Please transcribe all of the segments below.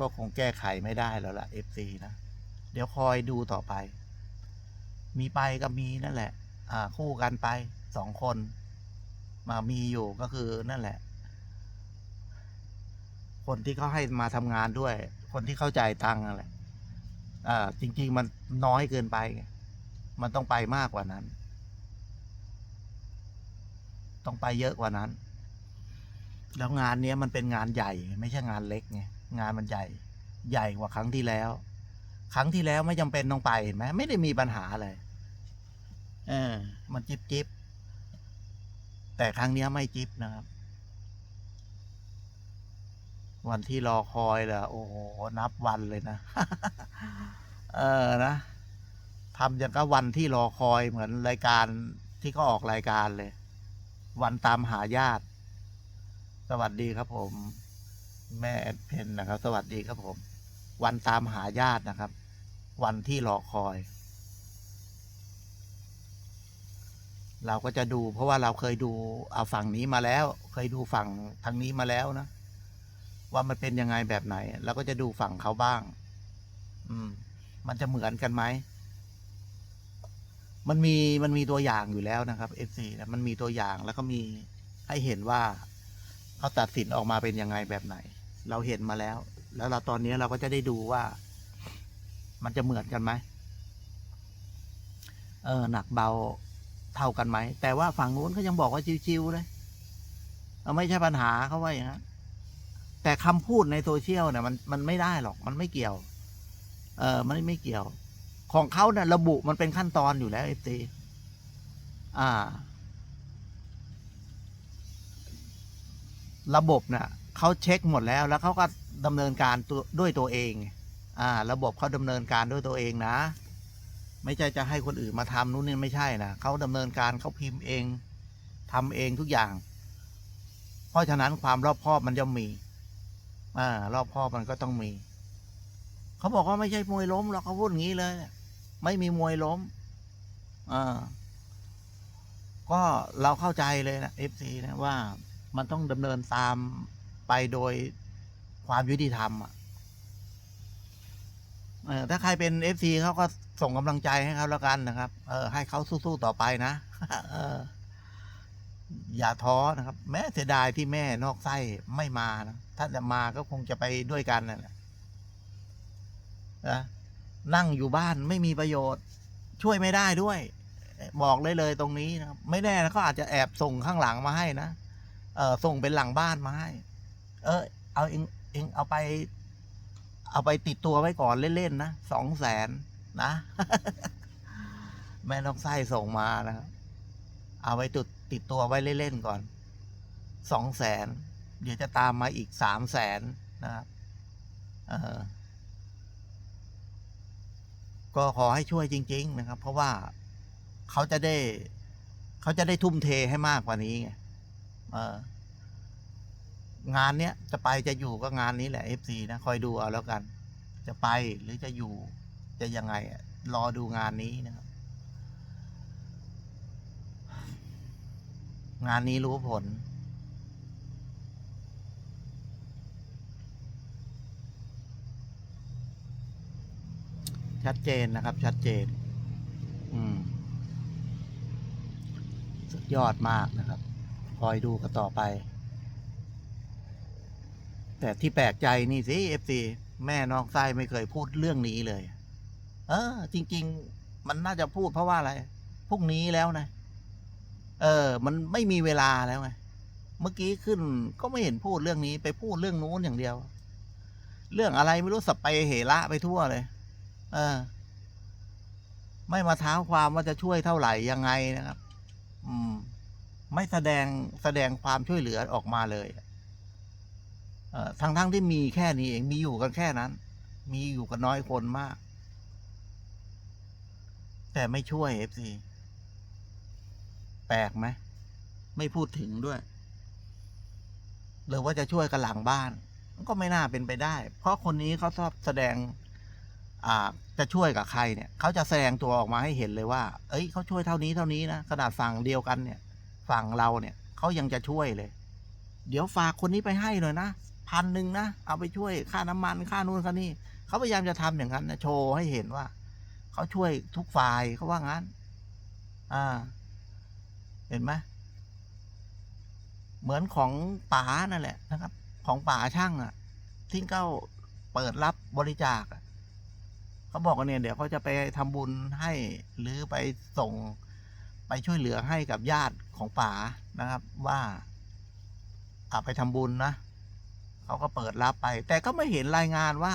ก็คงแก้ไขไม่ได้แล้วล่ะ FC นะ เดี๋ยวคอยดูต่อไป มีไปก็มีนั่นแหละ อ่า คู่กันไปสองคน มามีอยู่ก็คือนั่นแหละ คนที่เขาให้มาทำงานด้วย คนที่เข้าใจายตังนั่นแหละอ่าจริง ๆ มันน้อยเกินไป มันต้องไปมากกว่านั้น ต้องไปเยอะกว่านั้น แล้วงานนี้มันเป็นงานใหญ่ไม่ใช่งานเล็กไง งานมันใหญ่ ใหญ่กว่าครั้งที่แล้ว ครั้งที่แล้วไม่จำเป็นต้องไปเห็นไหมไม่ได้มีปัญหาอะไรเออ มันจิบจิบแต่ครั้งเนี้ยไม่จิบนะครับ วันที่รอคอยเหรอโอ้โหนับวันเลยนะ เออนะทำอย่างกับวันที่รอคอยเหมือนรายการที่เขาออกรายการเลย วันตามหาญาติ สวัสดีครับผม แม่แอดเพนนะครับ สวัสดีครับผม วันตามหาญาตินะครับ วันที่รอคอย เราก็จะดู เพราะว่าเราเคยดูเอาฝั่งนี้มาแล้ว เคยดูฝั่งทางนี้มาแล้วนะ ว่ามันเป็นยังไงแบบไหนเราก็จะดูฝั่งเขาบ้าง อืม มันจะเหมือนกันไหมมันมีมันมีตัวอย่างอยู่แล้วนะครับ FC นะมันมีตัวอย่างแล้วก็มีให้เห็นว่าเขาตัดสินออกมาเป็นยังไงแบบไหน เราเห็นมาแล้ว แล้วเราตอนนี้เราก็จะได้ดูว่า มันจะเหมือนกันไหมเออหนักเบาเท่ากันไหม แต่ว่าฝั่งนู้นเขายังบอกว่าชิวๆเลยเไม่ใช่ปัญหาเขาว่าอย่างนั้นแต่คำพูดในโซเชียลเนี่ยมันมันไม่ได้หรอกมันไม่เกี่ยว เออมันไม่เกี่ยว ของเขาเนี่ยระบุมันเป็นขั้นตอนอยู่แล้วเอฟซีอ่า ระบบเนี่ย เขาเช็คหมดแล้ว แล้วเขาก็ดำเนินการตัวด้วยตัวเองอ่าระบบเขาดำเนินการด้วยตัวเองนะ ไม่ใช่จะให้คนอื่นมาทำนู่นนี่ไม่ใช่นะเขาดำเนินการเขาพิมพ์เองทำเองทุกอย่าง เพราะฉะนั้นความรอบคอบมันจะมีอ่ารอบคอบมันก็ต้องมีเขาบอกว่าไม่ใช่มวยล้มหรอกเขาพูดอย่างนี้เลย ไม่มีมวยล้มอ่าก็เราเข้าใจเลยนะเอฟซีนะว่ามันต้องดำเนินตาม ไปโดยความยุติธรรมอะเออถ้าใครเป็นเอฟซีเขาก็ส่งกำลังใจให้เขาแล้วกันนะครับ เออ ให้เขาสู้ๆต่อไปนะเออ อย่าท้อนะครับ แม้เสียดายที่แม่นอกไส้ไม่มานะถ้าจะมาก็คงจะไปด้วยกันนั่นแหละนะนั่งอยู่บ้านไม่มีประโยชน์ ช่วยไม่ได้ด้วย บอกเลยเลยตรงนี้นะครับ ไม่แน่นะเขาอาจจะแอบส่งข้างหลังมาให้นะเออส่งเป็นหลังบ้านมาให้ เออ เอาเองเองเอาไป เอาไปติดตัวไว้ก่อนเล่นๆนะสองแสนนะ แม่นอกไส้ส่งมานะครับเอาไว้ติดติดตัวไว้เล่นๆก่อนสองแสนเดี๋ยวจะตามมาอีกสามแสนนะครับเออก็ขอให้ช่วยจริง ๆ นะครับ เพราะว่าเขาจะได้ เขาจะได้ทุ่มเทให้มากกว่านี้ไงเออ งานเนี้ยจะไปจะอยู่ก็งานนี้แหละ FC นะคอยดูเอาแล้วกัน จะไปหรือจะอยู่จะยังไงรอดูงานนี้นะครับ งานนี้รู้ผล ชัดเจนนะครับ ชัดเจน อืม สุดยอดมากนะครับ คอยดูกันต่อไป แต่ที่แปลกใจนี่สิเอฟซีแม่น้องไส้ไม่เคยพูดเรื่องนี้เลย เออ จริง ๆ มันน่าจะพูดเพราะว่าอะไรพรุ่งนี้แล้วนะ เออ มันไม่มีเวลาแล้วไงเมื่อกี้ขึ้นก็ไม่เห็นพูดเรื่องนี้ ไปพูดเรื่องนู้นอย่างเดียว เรื่องอะไรไม่รู้สเปรย์เหระไปทั่วเลย เออ ไม่มาท้าความว่าจะช่วยเท่าไหร่ยังไงนะครับ อืม ไม่แสดงแสดงความช่วยเหลือออกมาเลยอ ทั้งทั้งที่มีแค่นี้เองมีอยู่กันแค่นั้น มีอยู่กันน้อยคนมาก แต่ไม่ช่วยเอฟซีแปลกไหมไม่พูดถึงด้วย หรือว่าจะช่วยกันหลังบ้าน ก็ไม่น่าเป็นไปได้ เพราะคนนี้เขาชอบแสดงจะช่วยกับใครเนี่ยเขาจะแสดงตัวออกมาให้เห็นเลยว่า เอ้ยเขาช่วยเท่านี้เท่านี้นะขนาดฝั่งเดียวกันเนี่ย ฝั่งเราเนี่ยเขายังจะช่วยเลย เดี๋ยวฝากคนนี้ไปให้หน่อยนะ พันหนึ่งนะเอาไปช่วยค่าน้ำมันค่านู่นค่านี่เขาพยายามจะทำอย่างนั้นนะโชว์ให้เห็นว่าเขาช่วยทุกฝ่ายเขาว่างั้น อ่า เห็นไหมเหมือนของป๋านั่นแหละนะครับ ของป๋าช่างอะ่ะ ที่เขาเปิดรับบริจาคเขาบอกว่าเนี่ยเดี๋ยวเขาจะไปทำบุญให้หรือไปส่งไปช่วยเหลือให้กับญาติของป๋านะครับ ว่าอาไปทำบุญนะ เขาก็เปิดรับไป แต่ก็ไม่เห็นรายงานว่า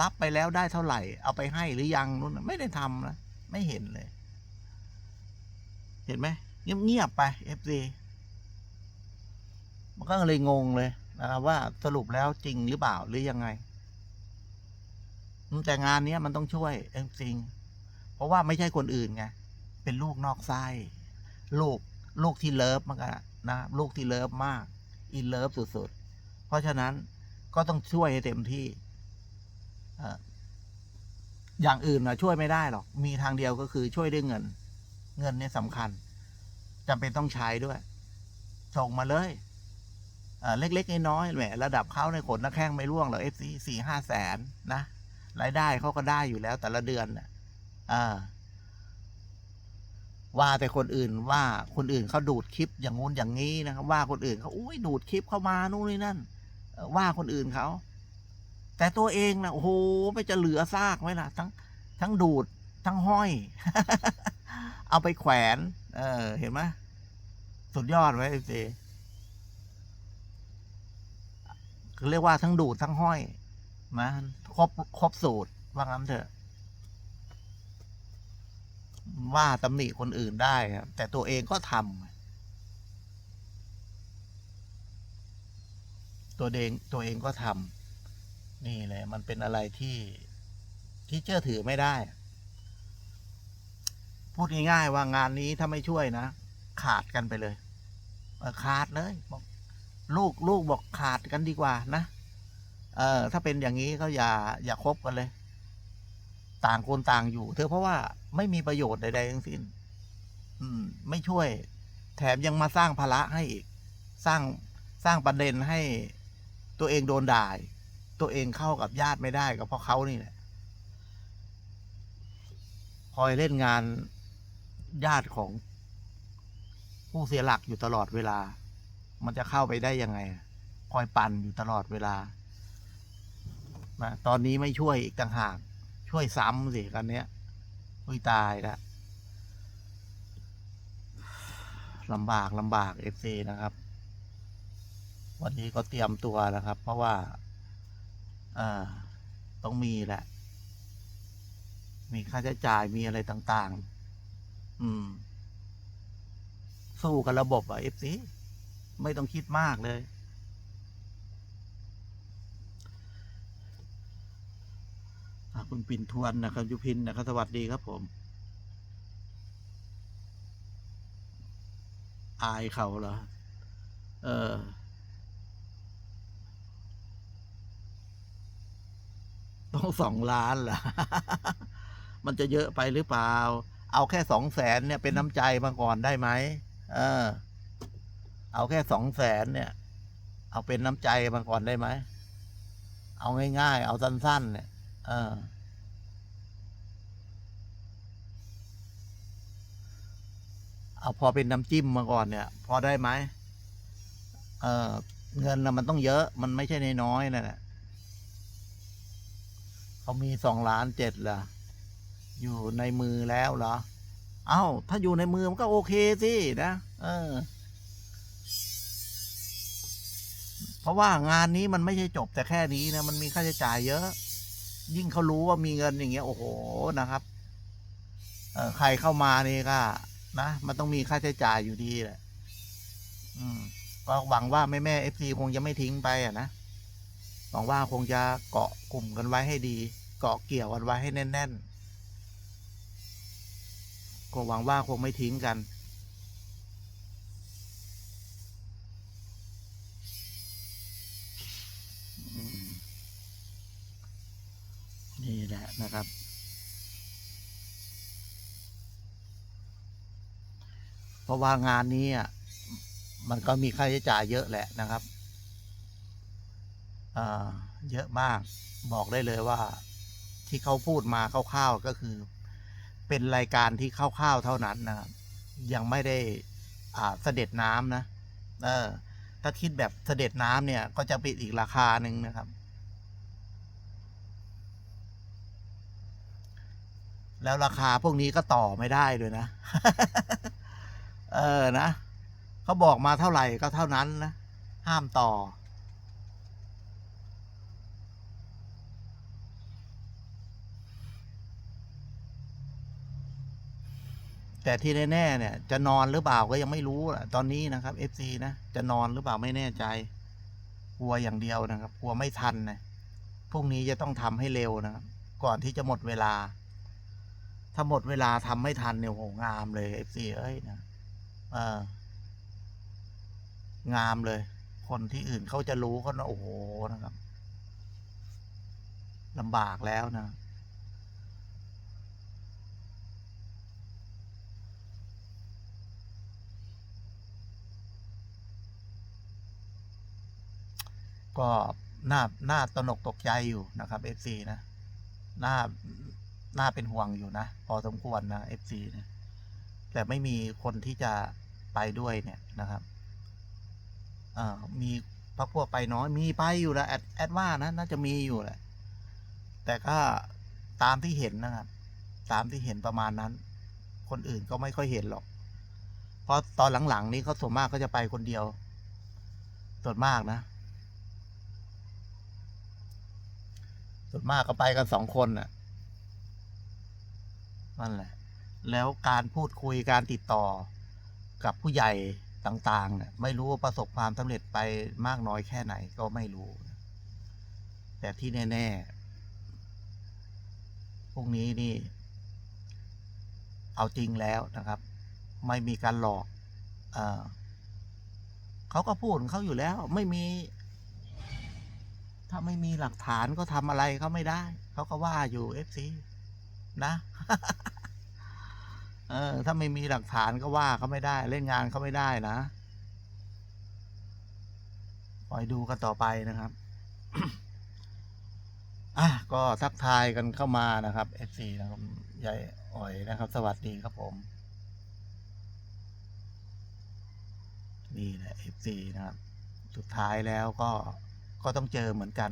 รับไปแล้วได้เท่าไหร่ เอาไปให้หรือยังนู่นไม่ได้ทำนะไม่เห็นเลย เห็นไหมเงียบๆไปเอฟซีมันก็เลยงงเลยนะครับว่าสรุปแล้วจริงหรือเปล่าหรือยังไง แต่งานนี้มันต้องช่วยจริง เพราะว่าไม่ใช่คนอื่นไง เป็นลูกนอกไส้ลูก ลูกที่เลิฟมากนะลูกที่เลิฟมาก อินเลิฟสุดๆ เพราะฉะนั้นก็ต้องช่วยให้เต็มที่ออย่างอื่นนะช่วยไม่ได้หรอก มีทางเดียวก็คือช่วยด้วยเงิน เงินเนี่ยสำคัญจำเป็นต้องใช้ด้วย ส่งมาเลยเอ่อเล็กๆน้อยๆแหมระดับเขาในขนนักแข้งไม่ร่วงหรอกเอฟซีสี่ห้าแสนนะรายได้เขาก็ได้อยู่แล้วแต่ละเดือนนะอ่าว่าแต่คนอื่นว่าคนอื่นเขาดูดคลิปอย่างงู้นอย่างนี้นะครับ ว่าคนอื่นเขาอุ้ยดูดคลิปเข้ามานู่นนี่นั่น ว่าคนอื่นเขา แต่ตัวเองนะโอ้โหไม่จะเหลือซากไว้ล่ะ ทั้ง ทั้งดูด ทั้งห้อย เอาไปแขวน เออ เห็นไหมสุดยอดไว้เจคือเรียกว่าทั้งดูดทั้งห้อยนะครบครบสูตร ว่างั้นเถอะ ว่าตำหนิคนอื่นได้ครับ แต่ตัวเองก็ทำ ตัวเองตัวเองก็ทำนี่เลยมันเป็นอะไรที่ที่เชื่อถือไม่ได้ พูดง่ายๆว่างานนี้ถ้าไม่ช่วยนะ ขาดกันไปเลยเออขาดเลยบอกลูกลูกบอกขาดกันดีกว่านะเออถ้าเป็นอย่างนี้ก็อย่าอย่าคบกันเลย ต่างคนต่างอยู่เธอเพราะว่าไม่มีประโยชน์ใดๆทั้งสิ้น อืม ไม่ช่วย แถมยังมาสร้างภาระให้อีก สร้างสร้างประเด็นให้ ตัวเองโดนด่าตัวเองเข้ากับญาติไม่ได้ก็เพราะเขานี่แหละคอยเล่นงานญาติของผู้เสียหลักอยู่ตลอดเวลา มันจะเข้าไปได้ยังไง คอยปั่นอยู่ตลอดเวลานะตอนนี้ไม่ช่วยอีกต่างหาก ช่วยซ้ำสิกันเนี้ยอุ้ยตายละลำบากลำบากเอฟซีนะครับ วันนี้ก็เตรียมตัวแล้วครับ เพราะว่า อ่า ต้องมีแหละ มีค่าใช้จ่ายมีอะไรต่าง ๆ อืม สู้กับระบบอะเอฟซีไม่ต้องคิดมากเลย คุณปิ่นทวนนะครับยุพินนะครับ สวัสดีครับผมอายเขาเหรอ เออ ต้องสองล้านเหรอมันจะเยอะไปหรือเปล่า เอาแค่สองแสนเนี่ยเป็นน้ำใจมาก่อนได้ไหมเออ เอาแค่สองแสนเนี่ย เอาเป็นน้ำใจมาก่อนได้ไหมเอาง่ายๆ เอาสั้นๆ เนี่ย เออ เอาพอเป็นน้ำจิ้มมาก่อนเนี่ย พอได้ไหมเออเงินนะมันต้องเยอะ มันไม่ใช่ในน้อยนั่นแหละ เขามีสองล้านเจ็ดเหรออยู่ในมือแล้วเหรอ เอ้า ถ้าอยู่ในมือมันก็โอเคสินะ เออ เพราะว่างานนี้มันไม่ใช่จบแต่แค่นี้นะ มันมีค่าใช้จ่ายเยอะ ยิ่งเขารู้ว่ามีเงินอย่างเงี้ย โอ้โห นะครับ เออใครเข้ามานี่ก็นะ มันต้องมีค่าใช้จ่ายอยู่ดีแหละ อืม ก็หวังว่าแม่แม่เอฟซีคงจะไม่ทิ้งไปอะนะ หวังว่าคงจะเกาะกลุ่มกันไว้ให้ดี เกาะเกี่ยวกันไว้ให้แน่นๆก็หวังว่าคงไม่ทิ้งกันนี่แหละนะครับ เพราะว่างานนี้อะมันก็มีค่าใช้จ่ายเยอะแหละนะครับ เเยอะมากบอกได้เลยว่าที่เขาพูดมาคร่าวๆก็คือ เป็นรายการที่คร่าวๆเท่านั้นนะครับยังไม่ได้เสด็จน้ำนะเออถ้าคิดแบบเสด็จน้ำเนี่ย ก็จะป็นอีกราคาหนึ่งนะครับ แล้วราคาพวกนี้ก็ต่อไม่ได้ด้วยนะ เออนะเขาบอกมาเท่าไหร่ก็เท่านั้นนะ ห้ามต่อ แต่ที่แน่ๆเนี่ย จะนอนหรือเปล่าก็ยังไม่รู้อะตอนนี้นะครับ FC นะจะนอนหรือเปล่าไม่แน่ใจ กลัวอย่างเดียวนะครับ กลัวไม่ทันนะพรุ่งนี้จะต้องทำให้เร็วนะครับ ก่อนที่จะหมดเวลา ถ้าหมดเวลาทำไม่ทันเนี่ยโหงามเลย FC เอ้ยนะเอองามเลย คนที่อื่นเขาจะรู้เขานะโอ้โหนะครับลำบากแล้วนะ ก็น่าน่าตนกตกใจอยู่นะครับ FC นะน่าน่าเป็นห่วงอยู่นะ พอสมควรนะ FC นะแต่ไม่มีคนที่จะไปด้วยเนี่ยนะครับเอ่อมีพักพวกไปน้อยมีไปอยู่แล้วแอดแอดว่านะน่าจะมีอยู่แหละแต่ก็ตามที่เห็นนะครับ ตามที่เห็นประมาณนั้น คนอื่นก็ไม่ค่อยเห็นหรอก เพราะตอนหลังๆ นี้เขาส่วนมากก็จะไปคนเดียวส่วนมากนะ ส่วนมากก็ไปกันสองคนน่ะนั่นแหละ แล้วการพูดคุยการติดต่อกับผู้ใหญ่ต่างๆเนี่ยไม่รู้ว่าประสบความสำเร็จไปมากน้อยแค่ไหนก็ไม่รู้ แต่ที่แน่ๆพรุ่งนี้นี่ เอาจริงแล้วนะครับ ไม่มีการหลอก เออเขาก็พูดของเขาอยู่แล้ว ไม่มี ถ้าไม่มีหลักฐานก็ทำอะไรเขาไม่ได้ เขาก็ว่าอยู่เอฟซีนะ เออ ถ้าไม่มีหลักฐานก็ว่าเขาไม่ได้ เล่นงานเขาไม่ได้นะคอยดูกันต่อไปนะครับอะก็ทักทายกันเข้ามานะครับเอฟซีนะครับยายอ่อยนะครับ สวัสดีครับผม นี่แหละเอฟซีนะครับ สุดท้ายแล้วก็ ก็ต้องเจอเหมือนกัน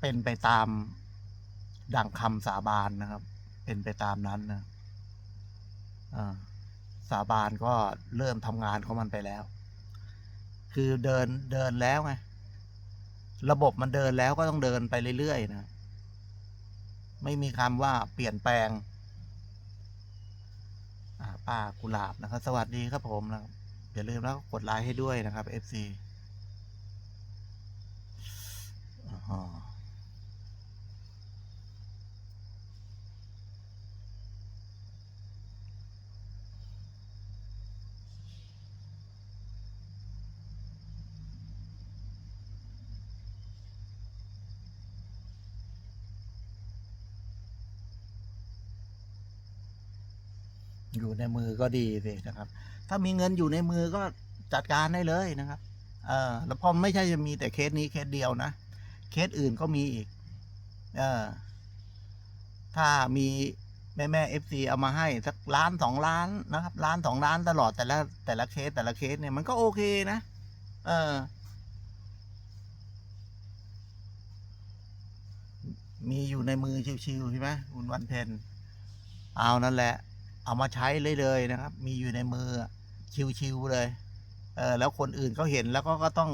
เป็นไปตามดังคำสาบานนะครับ เป็นไปตามนั้นนะสาบานก็เริ่มทำงานของมันไปแล้ว คือเดินเดินแล้วไงระบบมันเดินแล้วก็ต้องเดินไปเรื่อยๆนะไม่มีคำว่าเปลี่ยนแปลงป้ากุหลาบนะครับ สวัสดีครับผมนะครับอย่าลืมแล้วกดไลค์ให้ด้วยนะครับ FC อยู่ในมือก็ดีสินะครับ ถ้ามีเงินอยู่ในมือก็จัดการได้เลยนะครับ เออแล้วพอไม่ใช่จะมีแต่เคสนี้เคสเดียวนะ เคสอื่นก็มีอีก เออ ถ้ามีแม่แม่เอฟซีเอามาให้สักล้านสองล้านนะครับล้านสองล้านตลอดแต่ละแต่ละเคสแต่ละเคสเนี่ยมันก็โอเคนะ เออ มีอยู่ในมือชิวๆใช่ไหมคุณวันเพ็ญเอานั่นแหละ เอามาใช้เลยเลยนะครับ มีอยู่ในมือชิวๆเลย เออแล้วคนอื่นเขาเห็นแล้วก็ก็ต้อง